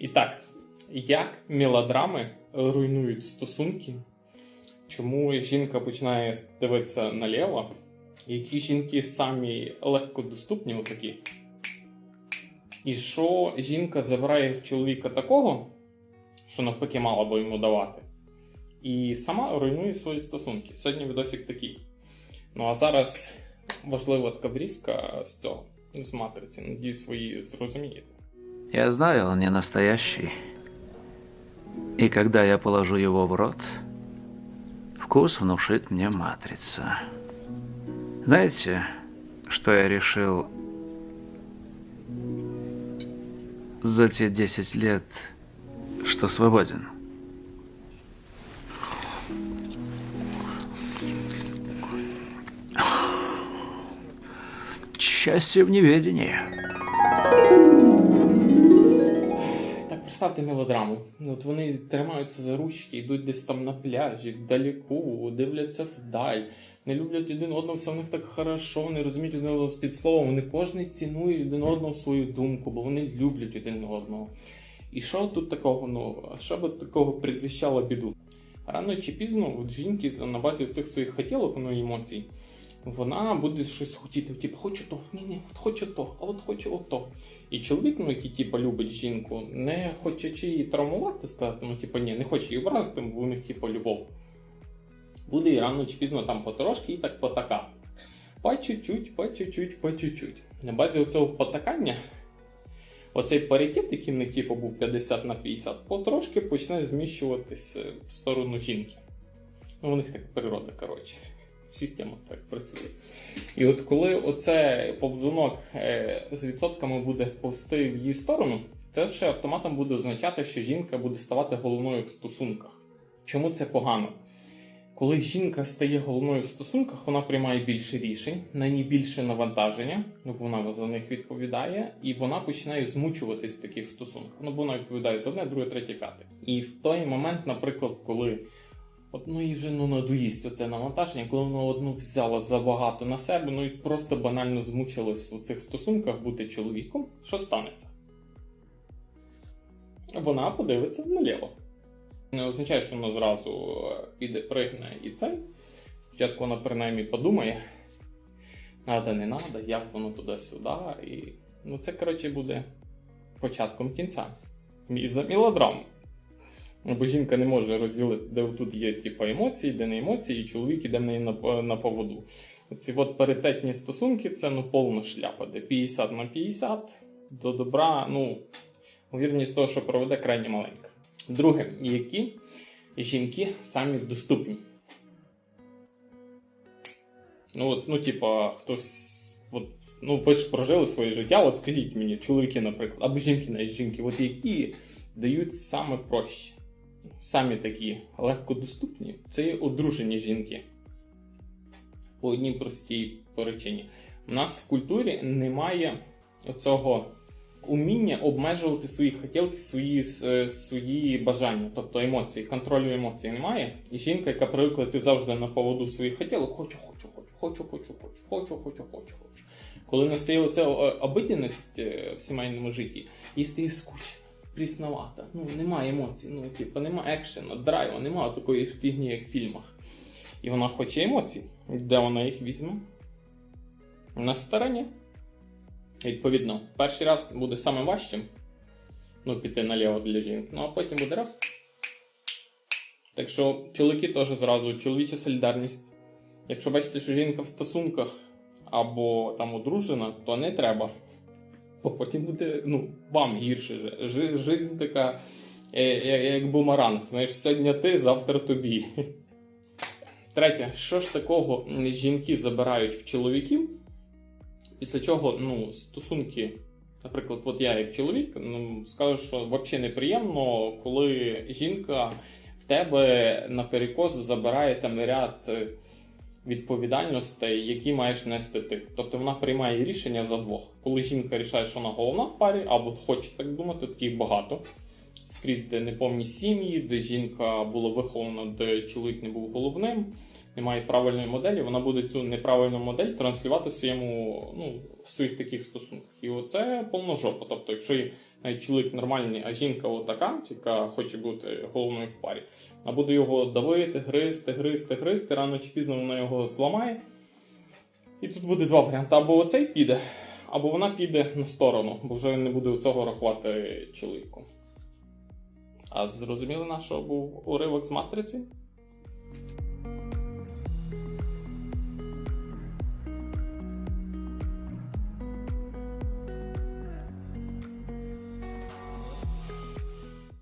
І так, як мелодрами руйнують стосунки? Чому жінка починає дивитися наліво? Які жінки самі легкодоступні, отакі? І що жінка забирає в чоловіка такого, що навпаки мала би йому давати, і сама руйнує свої стосунки. Сьогодні відосик такий. Ну а зараз важлива така врізка з цього, з матриці. Надіюсь, ви її зрозумієте. Я знаю, он не настоящий. И когда я положу его в рот, вкус внушит мне матрица. Знаете, что я решил за те 10 лет, что свободен? Счастье в неведении. Представте мелодраму. От вони тримаються за ручки, йдуть десь там на пляжі, вдалеку, дивляться вдаль, не люблять один одного, все в них так хорошо, вони розуміють один одного під словом, вони кожен цінує один одного свою думку, бо вони люблять один одного. І що тут такого, а що би такого предвіщало біду? Рано чи пізно от жінки на базі цих своїх хотілок, ну, емоцій, вона буде щось хотіти, типу, хочу то, ні, ні, от хочу то, а от хочу ото. І чоловік, ну, який типу, любить жінку, не хочучи її травмувати, сказати, ну, типу, ні, не хоче її вразити, бо у них типу, любов. Буде і рано чи пізно там потрошки і так потакати. По чуть-чуть, по чуть-чуть, по чуть-чуть. На базі оцього потакання, оцей паритет, який в них типу, був 50 на 50, потрошки почне зміщуватись е, в сторону жінки. Ну, у них так природа, коротше. Система так працює. І от коли оце повзунок е, з відсотками буде повсти в її сторону, це ще автоматом буде означати, що жінка буде ставати головною в стосунках. Чому це погано? Коли жінка стає головною в стосунках, вона приймає більше рішень, на ній більше навантаження, ну бо вона за них відповідає, і вона починає змучуватись в таких стосунках. Ну бо вона відповідає за одне, друге, третє, п'яте. І в той момент, наприклад, коли От ну і вже ну надоїсть оце навантаження, коли воно одну взяла забагато на себе, ну і просто банально змучилась у цих стосунках бути чоловіком. Що станеться? Вона подивиться наліво. Не означає, що вона зразу е, піде, пригне і це. Спочатку вона принаймні подумає, надо, не надо, як воно туди-сюди. І ну це, коротше, буде початком кінця. І за мелодраму. Бо жінка не може розділити, де тут є типу, емоції, де не емоції, і чоловік іде в неї на, на поводу. Ці от паритетні стосунки це ну повна шляпа, де 50 на 50 до добра, ну, вірність того, що проведе крайне маленька. Друге, які жінки самі доступні. Ну, от, ну, типа, хтось. От, ну, ви ж прожили своє життя, от скажіть мені, чоловіки, наприклад, або жінки, навіть жінки, от які дають саме проще самі такі легкодоступні, це є одружені жінки. По одній простій причині. У нас в культурі немає цього уміння обмежувати свої хотілки, свої, е, свої бажання, тобто емоції, контролю емоцій немає. І жінка, яка привикла ти завжди на поводу своїх хотілок, хочу, хочу, хочу, хочу, хочу, хочу, хочу, хочу, хочу, хочу. Коли настає оця е, обидяність е, в сімейному житті, їй стає скучно прісновата. Ну, немає емоцій, ну, типу, немає екшена, драйва, немає такої фігні, як в фільмах. І вона хоче емоцій. Де вона їх візьме? На стороні. Відповідно, перший раз буде саме важчим. Ну, піти наліво для жінки. Ну, а потім буде раз. Так що чоловіки теж зразу, чоловіча солідарність. Якщо бачите, що жінка в стосунках або там одружена, то не треба бо потім буде ну, вам гірше. Жизнь така, е, як, як бумеранг. Знаєш, сьогодні ти, завтра тобі. Третє, що ж такого жінки забирають в чоловіків, після чого ну, стосунки, наприклад, от я як чоловік, ну, скажу, що взагалі неприємно, коли жінка в тебе наперекос забирає там ряд е, відповідальностей, які маєш нести ти. Тобто вона приймає рішення за двох. Коли жінка рішає, що вона головна в парі, або хоче так думати, таких багато. Скрізь, де неповні сім'ї, де жінка була вихована, де чоловік не був головним, немає правильної моделі, вона буде цю неправильну модель транслювати в своєму, ну, в своїх таких стосунках. І оце повна жопа. Тобто, якщо навіть чоловік нормальний, а жінка отака, яка хоче бути головною в парі, вона буде його давити, гризти, гризти, гризти, рано чи пізно вона його зламає. І тут буде два варіанти: або оцей піде, або вона піде на сторону, бо вже не буде цього рахувати чоловіком. А зрозуміли, на що був уривок з матриці?